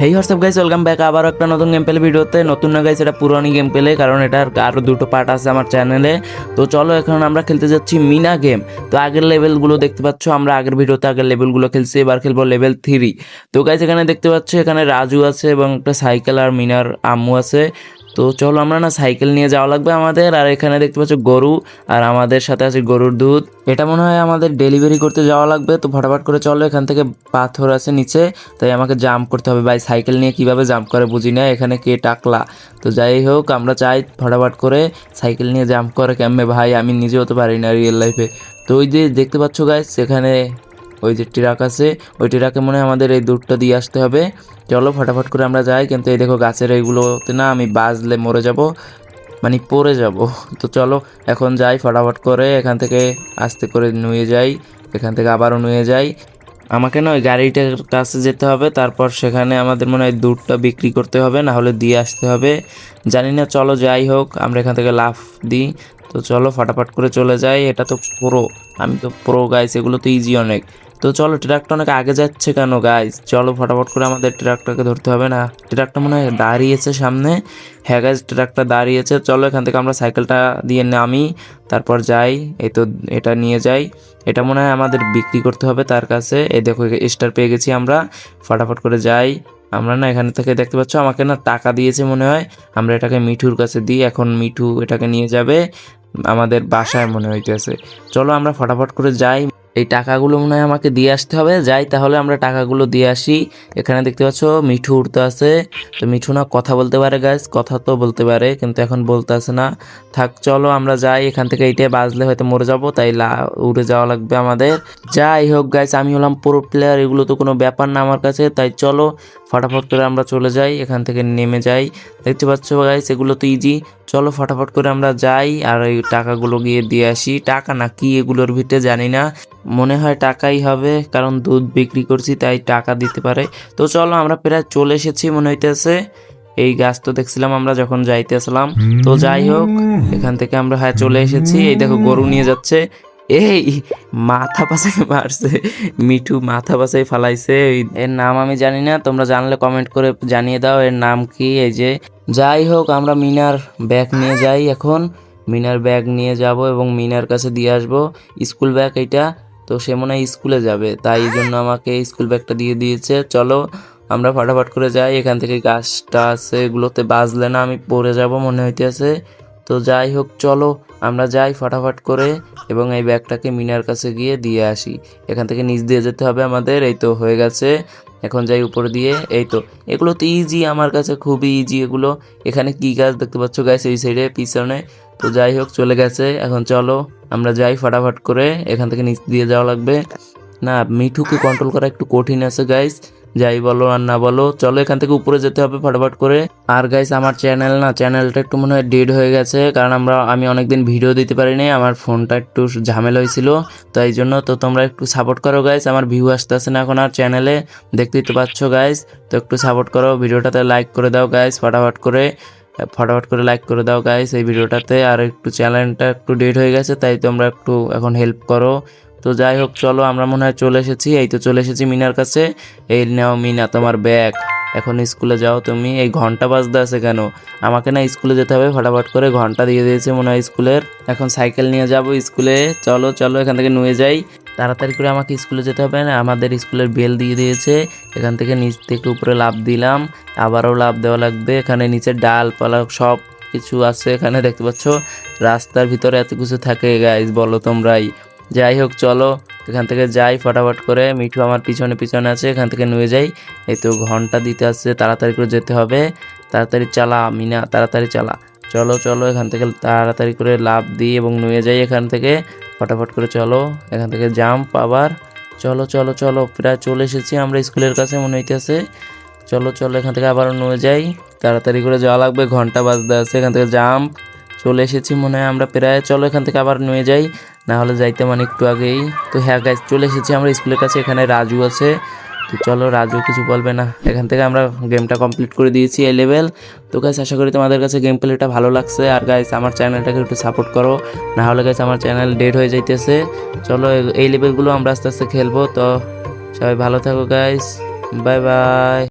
Hey WhatsApp guys welcome back আবার একটা নতুন গেম প্লে ভিডিওতে। নতুন না গাইস এটা পুরনো গেম প্লে কারণ এটার আরও দুটো পার্ট আছে আমার চ্যানেলে তো চলো, এখন আমরা খেলতে যাচ্ছি মিনা গেম তো আগের লেভেলগুলো দেখতে পাচ্ছ, আমরা আগের ভিডিওতে আগের লেভেলগুলো খেলছি, এবার খেলব লেভেল থ্রি তো গাইস এখানে দেখতে পাচ্ছ, এখানে রাজু আছে এবং একটা সাইকেল আর মিনার আম্মু আছে। তো চলো আমরা না সাইকেল নিয়ে যাওয়া লাগবে আমাদের, আর এখানে দেখতে পাচ্ছ গরু, আর আমাদের সাথে আছে গরুর দুধ। এটা মনে হয় আমাদের ডেলিভারি করতে যাওয়া লাগবে, তো ফটাফট করে চলো, এখান থেকে পাথর আছে নিচে, তাই আমাকে জাম্প করতে হবে। ভাই, সাইকেল নিয়ে কীভাবে জাম্প করে বুঝি না, এখানে কে টাকলা। তো যাই হোক, আমরা চাই ফটাফট করে সাইকেল নিয়ে জাম্প করে কেমনে? ভাই, আমি নিজে হতে পারি না রিয়েল লাইফে তো ওই যে দেখতে পাচ্ছ গাইস সেখানে ওই যে ট্রাক আছে, ওই ট্রাকে মনে হয় আমাদের এই দুধটা দিয়ে আসতে হবে। চলো ফটাফট করে আমরা যাই, কিন্তু এই দেখো গাছের এইগুলোতে না আমি বাজলে মরে যাব মানে পড়ে যাব। তো চলো এখন যাই ফটাফট করে, এখান থেকে আস্তে করে নুয়ে যাই, এখান থেকে আবারও নুয়ে যাই। আমাকে না ওই গাড়িটার কাছে যেতে হবে, তারপর সেখানে আমাদের মনে হয় দুধটা বিক্রি করতে হবে, না হলে দিয়ে আসতে হবে। জানি না, চলো যাই হোক, আমরা এখান থেকে লাফ দিই। তো চলো ফটাফট করে চলে যাই, এটা তো প্রো আমি তো প্রো গাইস এগুলো তো ইজি অনেক। তো চলো ট্রাকটা অনেক আগে যাচ্ছে কেন গাইস চলো ফটাফট করে আমাদের ট্রাকটাকে ধরতে হবে না। ট্রাকটা মনে হয় দাঁড়িয়েছে সামনে। হ্যাঁ গাইস ট্রাকটা দাঁড়িয়েছে। চলো এখান থেকে আমরা সাইকেলটা দিয়ে নামি, তারপর যাই। এই তো এটা নিয়ে যাই। এটা মনে হয় আমাদের বিক্রি করতে হবে তার কাছে। এই দেখো স্টার পেয়ে গেছি আমরা। ফটাফট করে যাই। আমরা না এখানে থেকে দেখতে পাচ্ছ, আমাকে না টাকা দিয়েছে মনে হয়। আমরা এটাকে মিঠুর কাছে দিই। এখন মিঠু এটাকে নিয়ে যাবে। আমাদের বাসায় মনে হইতেছে। চলো আমরা ফটাফট করে যাই। এই টাকাগুলো মনে হয় আমাকে দিয়ে আসতে হবে। যাই, তাহলে আমরা টাকাগুলো দিয়ে আসি। এখানে দেখতে পাচ্ছ, মিঠু উঠতে আছে। তো মিঠু না কথা বলতে পারে গাছ কথা তো বলতে পারে, কিন্তু এখন বলতে আসে না। থাক, চলো আমরা যাই। এখান থেকে এইটাই বাজলে হয়তো মরে যাব, তাই উড়ে যাওয়া লাগবে আমাদের। যাই হোক গাইস আমি হলাম প্রো প্লেয়ার এগুলো তো কোনো ব্যাপার না আমার কাছে। তাই চলো, ফটাফট করে আমরা চলে যাই। এখান থেকে নেমে যাই। দেখতে পাচ্ছ গাইস এগুলো তো ইজি চলো ফটাফট করে আমরা যাই আর ওই টাকাগুলো গিয়ে দিয়ে আসি। টাকা না কি এগুলোর ভিতরে জানি না। মনে হয় টাকাই হবে, কারণ দুধ বিক্রি করছি, তাই টাকা দিতে পারে। তো চলো আমরা প্রায় চলে এসেছি মনে হইতেছে। এই গাছ তো দেখছিলাম আমরা যখন যাইতেছিলাম। তো যাই হোক, এখান থেকে আমরা হ্যাঁ চলে এসেছি। এই দেখো গরু নিয়ে যাচ্ছে। এই, মাথা পাশাই মারছে মিঠু মাথা পাশাই ফালাইছে। এর নাম আমি জানি না, তোমরা জানলে কমেন্ট করে জানিয়ে দাও, এর নাম কি? এই যে, যাই হোক, আমরা মিনার ব্যাগ নিয়ে যাই এখন। মিনার ব্যাগ নিয়ে যাব এবং মিনার কাছে দিয়ে আসব। স্কুল ব্যাগ এইটা, তো সে মনে হয় স্কুলে যাবে, তাই এই জন্য আমাকে স্কুল ব্যাগটা দিয়ে দিয়েছে। চলো, আমরা ফটাফট করে যাই, এখান থেকে গাছটা আছে, এগুলোতে বাজলে না আমি পড়ে যাব, মনে হইতেছে। তো যাই হোক, চলো, আমরা যাই ফটাফট করে এবং এই ব্যাগটাকে মিনার কাছে গিয়ে দিয়ে আসি। এখান থেকে নিচ দিয়ে যেতে হবে আমাদের, এই তো হয়ে গেছে। এখন যাই উপর দিয়ে, এই তো। এগুলো তো ইজি আমার কাছে খুবই ইজি এগুলো। এখানে কি গাছ দেখতে পাচ্ছ গাছ এই সাইডে পিছনে? তো যাই হোক, চলে গেছে। এখন চলো, আমরা যাই ফটাফট করে, এখান থেকে নিচ দিয়ে যাওয়া লাগবে। না, মিঠুকে কন্ট্রোল করা একটু কঠিন আছে গাইস যাই বলো আর না বলো, চলো এখান থেকে উপরে যেতে হবে ফটাফট করে। আর গাইস আমার চ্যানেল না চ্যানেলটা একটু মনে হয় ডেড হয়ে গেছে, কারণ আমরা, আমি অনেকদিন ভিডিও দিতে পারিনি, আমার ফোনটা একটু ঝামেলা হয়েছিল, তাই জন্য তো তোমরা একটু সাপোর্ট করো গাইস আমার ভিউ আসতেছে না এখন আর চ্যানেলে দেখতেই তো পাচ্ছ গাইস তো একটু সাপোর্ট করো, ভিডিওটাতে লাইক করে দাও গাইস ফটাফট করে ফটাফট করে লাইক করে দাও গাইস এই ভিডিওটাতে, আর একটু চ্যানেলটা একটু ডেট হয়ে গেছে, তাই তোমরা একটু এখন হেল্প করো। তো যাই হোক, চলো, আমরা মনে হয় চলে এসেছি। এই তো চলে এসেছি মিনার কাছে। এই নাও মিনা, তোমার ব্যাগ। এখন স্কুলে যাও তুমি। এই ঘণ্টা বাজতে আছে কেন? আমাকে না স্কুলে যেতে হবে। ফটাফট করে ঘণ্টা দিয়ে দিয়েছে মনে হয় স্কুলের। এখন সাইকেল নিয়ে যাব স্কুলে। চলো চলো, এখান থেকে নুয়ে যাই। তাড়াতাড়ি করে আমাকে স্কুলে যেতে হবে না? আমাদের স্কুলের বেল দিয়ে দিয়েছে। এখান থেকে নিচ থেকে উপরে লাভ দিলাম। আবারও লাভ দেওয়া লাগবে। এখানে নিচে ডাল ডালপালা সব কিছু আছে এখানে, দেখতে পাচ্ছ? রাস্তার ভিতরে এত কিছু থাকে গাইজ বলো তোমরাই। যাই হোক, চলো। এখান থেকে যাই ফটাফট করে। মিঠু আমার পিছনে পিছনে আছে, এখান থেকে নুয়ে যাই। এই তো ঘণ্টা দিতে আসছে, তাড়াতাড়ি করে যেতে হবে। তাড়াতাড়ি চালা, মিনা, তাড়াতাড়ি চালা। চলো চলো, এখান থেকে তাড়াতাড়ি করে লাভ দিই এবং নুয়ে যাই এখান থেকে। ফটাফট করে চলো, এখান থেকে জাম্প আবার। চলো চলো চলো, প্রায় চলে এসেছি আমরা স্কুলের কাছে, মনে হইতেছে। চলো চলো, এখান থেকে আবার নুয়ে যাই। তাড়াতাড়ি করে যাওয়া লাগবে, ঘণ্টা বাজতে আছে, এখান থেকে জাম্প। চলে এসেছি মনে হয় আমরা প্রায়। চলো, এখান থেকে আবার নুয়ে যাই। না হলে যাইতে মানে একটু আগেই। তো হ্যাঁ গাইজ চলে এসেছি আমরা স্কুলের কাছে, এখানে রাজু আছে। তো চলো, রাজু কিছু বলবে না। এখান থেকে আমরা গেমটা কমপ্লিট করে দিয়েছি এই লেভেল তো গাইজ আশা করি তোমাদের কাছে গেম প্লেটা ভালো লাগছে। আর গাইজ আমার চ্যানেলটাকে একটু সাপোর্ট করো। না হলে গাইজ আমার চ্যানেল ডেড হয়ে যাইতেছে। চলো, এই লেভেলগুলো আমরা আস্তে আস্তে খেলব। তো সবাই ভালো থাকো গাইজ বাই বাই